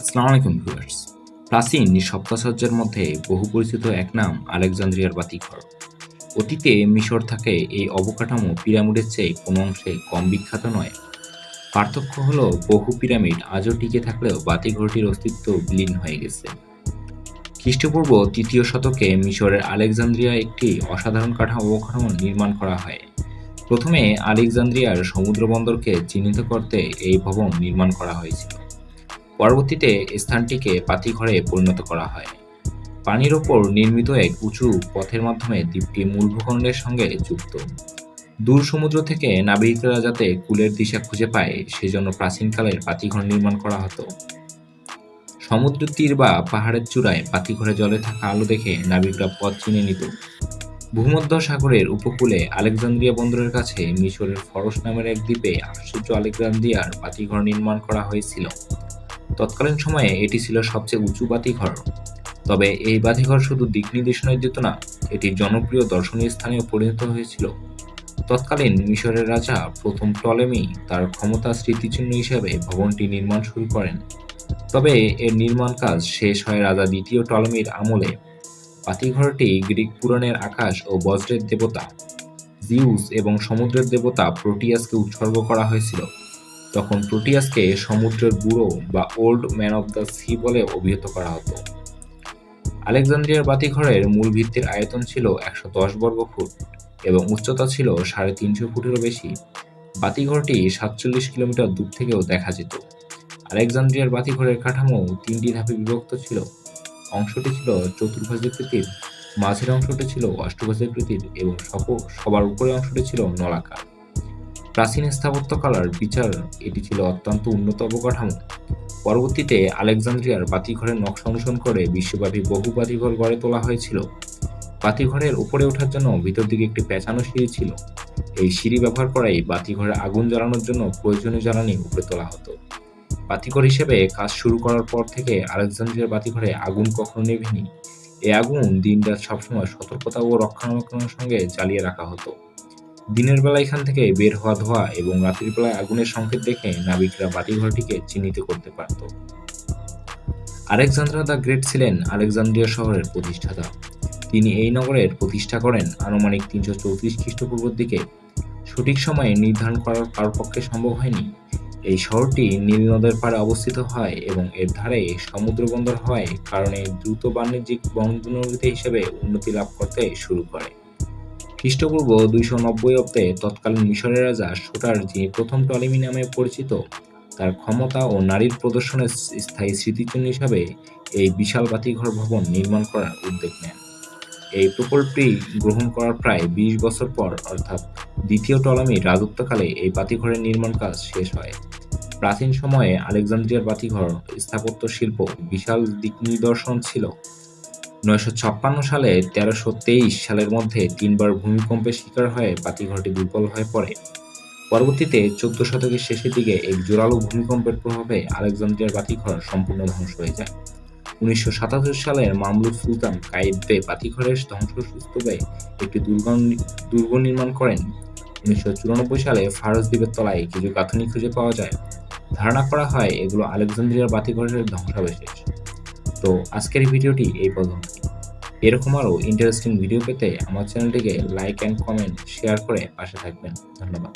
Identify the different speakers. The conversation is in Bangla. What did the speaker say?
Speaker 1: আসসালামু আলাইকুম ভিউয়ার্স। প্রাচীন সপ্তাচার্যের মধ্যে বহু পরিচিত এক নাম আলেকজান্দ্রিয়ার বাতিঘর। অতীতে মিশর থাকে এই অবকাঠামো পিরামিডের চেয়ে কোনো অংশে কম বিখ্যাত নয়। পার্থক্য হলো বহু পিরামিড আজও টিকে থাকলেও বাতিঘরটির অস্তিত্ব বিলীন হয়ে গেছে। খ্রিস্টপূর্ব তৃতীয় শতকে মিশরের আলেকজান্দ্রিয়া একটি অসাধারণ কাঠামো অবকাঠামো নির্মাণ করা হয়। প্রথমে আলেকজান্দ্রিয়ার সমুদ্র বন্দরকে চিহ্নিত করতে এই ভবন নির্মাণ করা হয়েছিল। পরবর্তীতে স্থানটিকে পাতিঘরে পরিণত করা হয়। পানির ওপর নির্মিত এক উঁচু পথের মাধ্যমে দ্বীপটি মূল ভূখণ্ডের সঙ্গে যুক্ত। দূর সমুদ্র থেকে নাবিকরা যাতে কুলের দিশা খুঁজে পায়, সেজন্য প্রাচীনকালের পাতিঘর নির্মাণ করা হতো। সমুদ্র তীর বা পাহাড়ের চূড়ায় পাতিঘরে জলে থাকা আলো দেখে নাবিকরা পথ চিনে নিত। ভূমধ্য সাগরের উপকূলে আলেকজান্দ্রিয়া বন্দরের কাছে মিশরের ফরস নামের এক দ্বীপে আশ্চর্য আলেকজান্দ্রিয়ার পাতিঘর নির্মাণ করা হয়েছিল। তৎকালীন সময়ে এটি ছিল সবচেয়ে উঁচু বাতিঘর তবে এই বাতিঘর শুধু দিক নির্দেশনায় দিত না, এটি জনপ্রিয় দর্শনীয় স্থানেও পরিণত হয়েছিল। তৎকালীন মিশরের রাজা প্রথম টলেমি তার ক্ষমতা স্মৃতিচিহ্ন হিসেবে ভবনটি নির্মাণ শুরু করেন। তবে এর নির্মাণ কাজ শেষ হয় রাজা দ্বিতীয় টলেমির আমলে। বাতিঘরটি গ্রিক পুরাণের আকাশ ও বজ্রের দেবতা, জিউস এবং সমুদ্রের দেবতা প্রোটিয়াসকে উৎসর্গ করা হয়েছিল। তখন প্রোটিয়াসকে সমুদ্রের বুড়ো বা old man of the sea বলে অভিহিত করা হতো। আলেকজান্দ্রিয়ার বাতিঘরের মূল ভিত্তির আয়তন ছিল একশো দশ বর্গ ফুট এবং উচ্চতা ছিল সাড়ে তিনশো ফুটেরও বেশি। বাতিঘরটি সাতচল্লিশ কিলোমিটার দূর থেকেও দেখা যেত। আলেকজান্দ্রিয়ার বাতিঘরের কাঠামো তিনটি ধাপে বিভক্ত ছিল। অংশটি ছিল চতুর্ভাজাকৃতির মাঝের অংশটি ছিল অষ্টভাজাকৃতির এবং সবার উপরের অংশটি ছিল নলাকার। প্রাচীন স্থাপত্যকলার বিচার, এটি ছিল অত্যন্ত উন্নত অবকাঠামো পরবর্তীতে আলেকজান্দ্রিয়ার বাতিঘরের নকশা অনুসরণ করে বিশ্বব্যাপী বহু বাতিঘর গড়ে তোলা হয়েছিল। বাতিঘরের উপরে ওঠার জন্য ভিতর দিকে একটি পেঁচানো সিঁড়ি ছিল। এই সিঁড়ি ব্যবহার করাই বাতিঘরে আগুন জ্বালানোর জন্য প্রয়োজনীয় জ্বালানি উপরে তোলা হতো। বাতিঘর হিসেবে কাজ শুরু করার পর থেকে আলেকজান্দ্রিয়ার বাতিঘরে আগুন কখনো নেভেনি। এই আগুন দিন রাত সবসময় সতর্কতা ও রক্ষণাবেক্ষণের সঙ্গে জ্বালিয়ে রাখা হতো। দিনের বেলা এখান থেকে বের হওয়া ধোয়া এবং রাত্রির বেলায় আগুনের সংকেত দেখে নাবিকরা বাতিঘরটিকে চিহ্নিত করতে পারত। আলেকজান্দ্রা দ্য গ্রেট ছিলেন আলেকজান্দ্রিয়া শহরের প্রতিষ্ঠাতা। তিনি এই নগরের প্রতিষ্ঠা করেন আনুমানিক তিনশো চৌত্রিশ খ্রিস্টপূর্বের দিকে। সঠিক সময়ে নির্ধারণ করার কারোর পক্ষে সম্ভব হয়নি। এই শহরটি নীল নদের পাড়ে অবস্থিত হয় এবং এর ধারে সমুদ্র বন্দর হওয়ায় কারণে দ্রুত বাণিজ্যিক বন্দর হিসেবে উন্নতি লাভ করতে শুরু করে। খ্রিস্টপূর্ব দুইশো নব্বই অব্দে তৎকালীন মিশরের রাজা শোটার যিনি প্রথম টলেমি নামে পরিচিত, তার ক্ষমতা ও নারীর প্রদর্শনের স্থায়ী স্মৃতিচিহ্ন হিসাবে এই বিশাল বাতিঘর ভবন নির্মাণ করার উদ্যোগ নেন। এই প্রকল্পটি গ্রহণ করার প্রায় বিশ বছর পর, অর্থাৎ দ্বিতীয় টলামির রাজত্বকালে এই বাতিঘরের নির্মাণ কাজ শেষ হয়। প্রাচীন সময়ে আলেকজান্দ্রিয়ার বাতিঘর স্থাপত্য শিল্প বিশাল দিক নিদর্শন ছিল। নয়শো ছাপ্পান্ন সালে তেরোশো তেইশ সালের মধ্যে তিনবার ভূমিকম্পের শিকার হয়ে বাতিঘরটি দুর্বল হয়ে পড়ে। পরবর্তীতে চোদ্দ শতকের শেষের দিকে এক জোরালো ভূমিকম্পের প্রভাবে আলেকজান্দ্রিয়ার বাতিঘর সম্পূর্ণ ধ্বংস হয়ে যায়। উনিশশো সাতাত্তর সালের মামলুক সুলতান কাইদে বাতিঘরের ধ্বংসস্তূপে একটি দুর্গ দুর্গ নির্মাণ করেন। উনিশশো চুরানব্বই সালে ফারস দ্বীপের তলায় কিছু গাঁথনি খুঁজে পাওয়া যায়। ধারণা করা হয় এগুলো আলেকজান্দ্রিয়ার বাতিঘরের ধ্বংসাবশেষ। তো আজকের ভিডিওটি এই পর্যন্ত। এরকম আরও ইন্টারেস্টিং ভিডিও পেতে আমার চ্যানেলটিকে লাইক অ্যান্ড কমেন্ট শেয়ার করে পাশে থাকবেন। ধন্যবাদ।